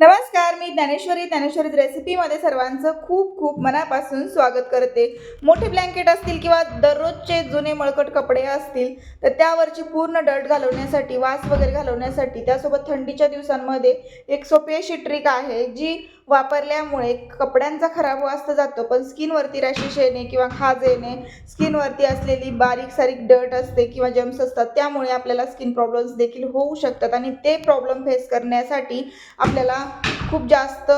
नमस्कार मी ज्ञानेश्वरी. ज्ञानेश्वरी रेसिपीमध्ये सर्वांचं खूप खूप मनापासून स्वागत करते. मोठे ब्लँकेट असतील किंवा दररोजचे जुने मळकट कपडे असतील तर त्यावरची पूर्ण डट घालवण्यासाठी वास वगैरे घालवण्यासाठी त्यासोबत थंडीच्या दिवसांमध्ये एक सोपी अशी ट्रिक आहे जी वापरल्यामुळे कपड्यांचा खराब वास्त जातो पण स्किनवरती रॅशेस येणे किंवा खाज येणे स्किनवरती असलेली बारीक सारीक डट असते किंवा जम्स असतात त्यामुळे आपल्याला स्किन प्रॉब्लेम्स देखील होऊ शकतात आणि ते प्रॉब्लेम फेस करण्यासाठी आपल्याला खूप जास्त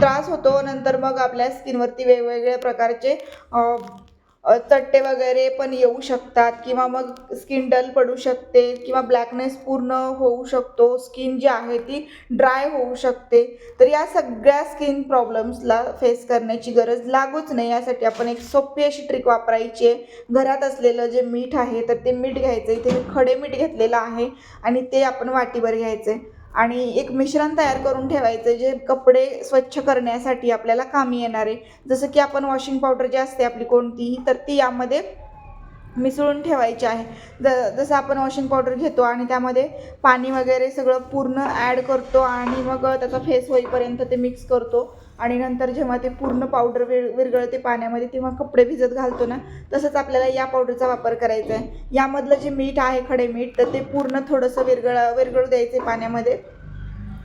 त्रास होतो. नंतर मग आपल्या स्किनवरती वेगवेगळ्या प्रकारचे चट्टे वगैरे पण येऊ शकतात किंवा मग स्किन डल पडू शकते किंवा ब्लॅकनेस पूर्ण होऊ शकतो. स्किन जी आहे ती ड्राय होऊ शकते. तर या सगळ्या स्किन प्रॉब्लेम्सला फेस करण्याची गरज लागूच नाही. यासाठी आपण एक सोपी अशी ट्रिक वापरायची आहे. घरात असलेलं जे मीठ आहे तर ते मीठ घ्यायचं. इथे मी खडे मीठ घेतलेलं आहे आणि ते आपण वाटीवर घ्यायचं आहे आणि एक मिश्रण तयार करून ठेवायचं जे कपडे स्वच्छ करण्यासाठी आपल्याला कामी येणार आहे. जसं की आपण वॉशिंग पावडर जी असते आपली कोणतीही तर ती यामध्ये मिसळून ठेवायची आहे. ज जसं आपण वॉशिंग पावडर घेतो आणि त्यामध्ये पाणी वगैरे सगळं पूर्ण ॲड करतो आणि मग त्याचा फेस होईपर्यंत ते मिक्स करतो. आणि नंतर जेव्हा ते पूर्ण पावडर विर विरघळते पाण्यामध्ये तेव्हा कपडे भिजत घालतो ना तसंच आपल्याला या पावडरचा वापर करायचा आहे यामधलं जे मीठ आहे खडे मीठ तर ते पूर्ण थोडंसं विरघळ विरघळू द्यायचं आहे पाण्यामध्ये.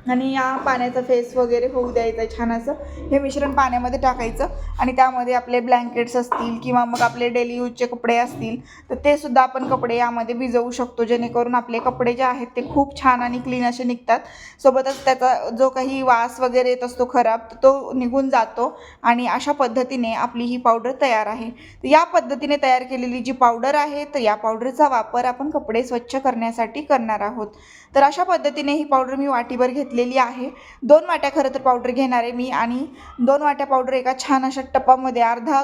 आणि या पाण्याचा फेस वगैरे होऊ द्यायचा छान असं. हे मिश्रण पाण्यामध्ये टाकायचं आणि त्यामध्ये आपले ब्लँकेट्स असतील किंवा मग आपले डेली यूजचे कपडे असतील तर ते सुद्धा आपण कपडे यामध्ये भिजवू शकतो. जेणेकरून आपले कपडे जे आहेत ते खूप छान आणि क्लीन असे निघतात. सोबतच त्याचा जो काही वास वगैरे येत असतो खराब तो निघून जातो आणि अशा पद्धतीने आपली ही पावडर तयार आहे. तर या पद्धतीने तयार केलेली जी पावडर आहे तर या पावडरचा वापर आपण कपडे स्वच्छ करण्यासाठी करणार आहोत. तर अशा पद्धतीने ही पावडर मी वाटीभर घेतलेली आहे. दोन वाट्या खरं तर पावडर घेणार आहे मी आणि दोन वाट्या पावडर एका छान अशा टपामध्ये अर्धा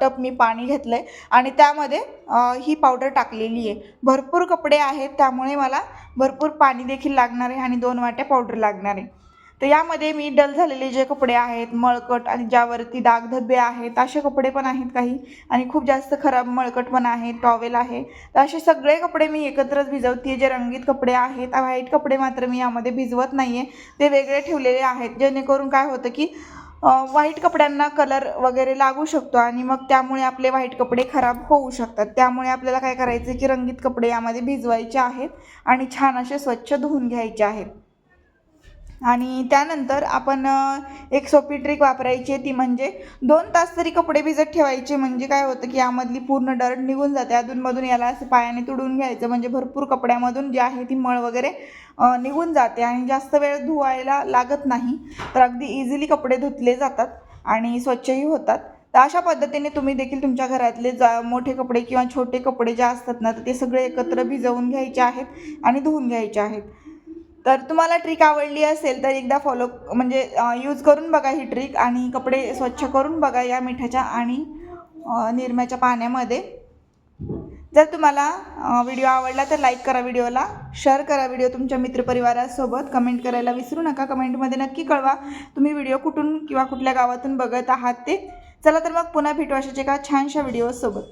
टप मी पाणी घेतलं आहे आणि त्यामध्ये ही पावडर टाकलेली आहे. भरपूर कपडे आहेत त्यामुळे मला भरपूर पाणी देखील लागणार आहे आणि दोन वाट्या पावडर लागणार आहे. तर यामध्ये मी डल झालेले जे कपडे आहेत मळकट आणि ज्यावरती दागधब्बे आहेत असे कपडे पण आहेत काही. आणि खूप जास्त खराब मळकट पण आहे टॉवेल आहे. तर असे सगळे कपडे मी एकत्रच भिजवते जे रंगीत कपडे आहेत व्हाईट कपडे मात्र मी यामध्ये भिजवत नाही आहे ते वेगळे ठेवलेले आहेत. जेणेकरून काय होतं की व्हाईट कपड्यांना कलर वगैरे लागू शकतो आणि मग त्यामुळे आपले व्हाईट कपडे खराब होऊ शकतात. त्यामुळे आपल्याला काय करायचं की रंगीत कपडे यामध्ये भिजवायचे आहेत आणि छान असे स्वच्छ धुवून घ्यायचे आहेत. आणि त्यानंतर आपण एक सोपी ट्रिक वापरायची आहे ती म्हणजे दोन तास तरी कपडे भिजत ठेवायचे. म्हणजे काय होतं की यामधली पूर्ण डर्ट निघून जाते. अधूनमधून याला असं पायाने तुडून घ्यायचं. म्हणजे भरपूर कपड्यामधून जी आहे ती मळ वगैरे निघून जाते आणि जास्त वेळ धुवायला लागत नाही. तर अगदी इझिली कपडे धुतले जातात आणि स्वच्छही होतात. तर अशा पद्धतीने तुम्ही देखील तुमच्या घरातले जा मोठे कपडे किंवा छोटे कपडे जे असतात ना तर ते सगळे एकत्र भिजवून घ्यायचे आहेत आणि धुवून घ्यायचे आहेत. तर तुम्हाला ट्रिक आवडली असेल तर एकदा फॉलो म्हणजे यूज करून बघा ही ट्रिक आणि कपडे स्वच्छ करून बघा या मिठाच्या आणि निरम्याच्या पाण्यामध्ये. जर तुम्हाला व्हिडिओ आवडला तर लाईक करा व्हिडिओला शेअर करा व्हिडिओ तुमच्या मित्रपरिवारासोबत कमेंट करायला विसरू नका. कमेंटमध्ये नक्की कळवा तुम्ही व्हिडिओ कुठून किंवा कुठल्या गावातून बघत आहात ते. चला तर मग पुन्हा भेटू अशाच एका छानशा व्हिडिओसोबत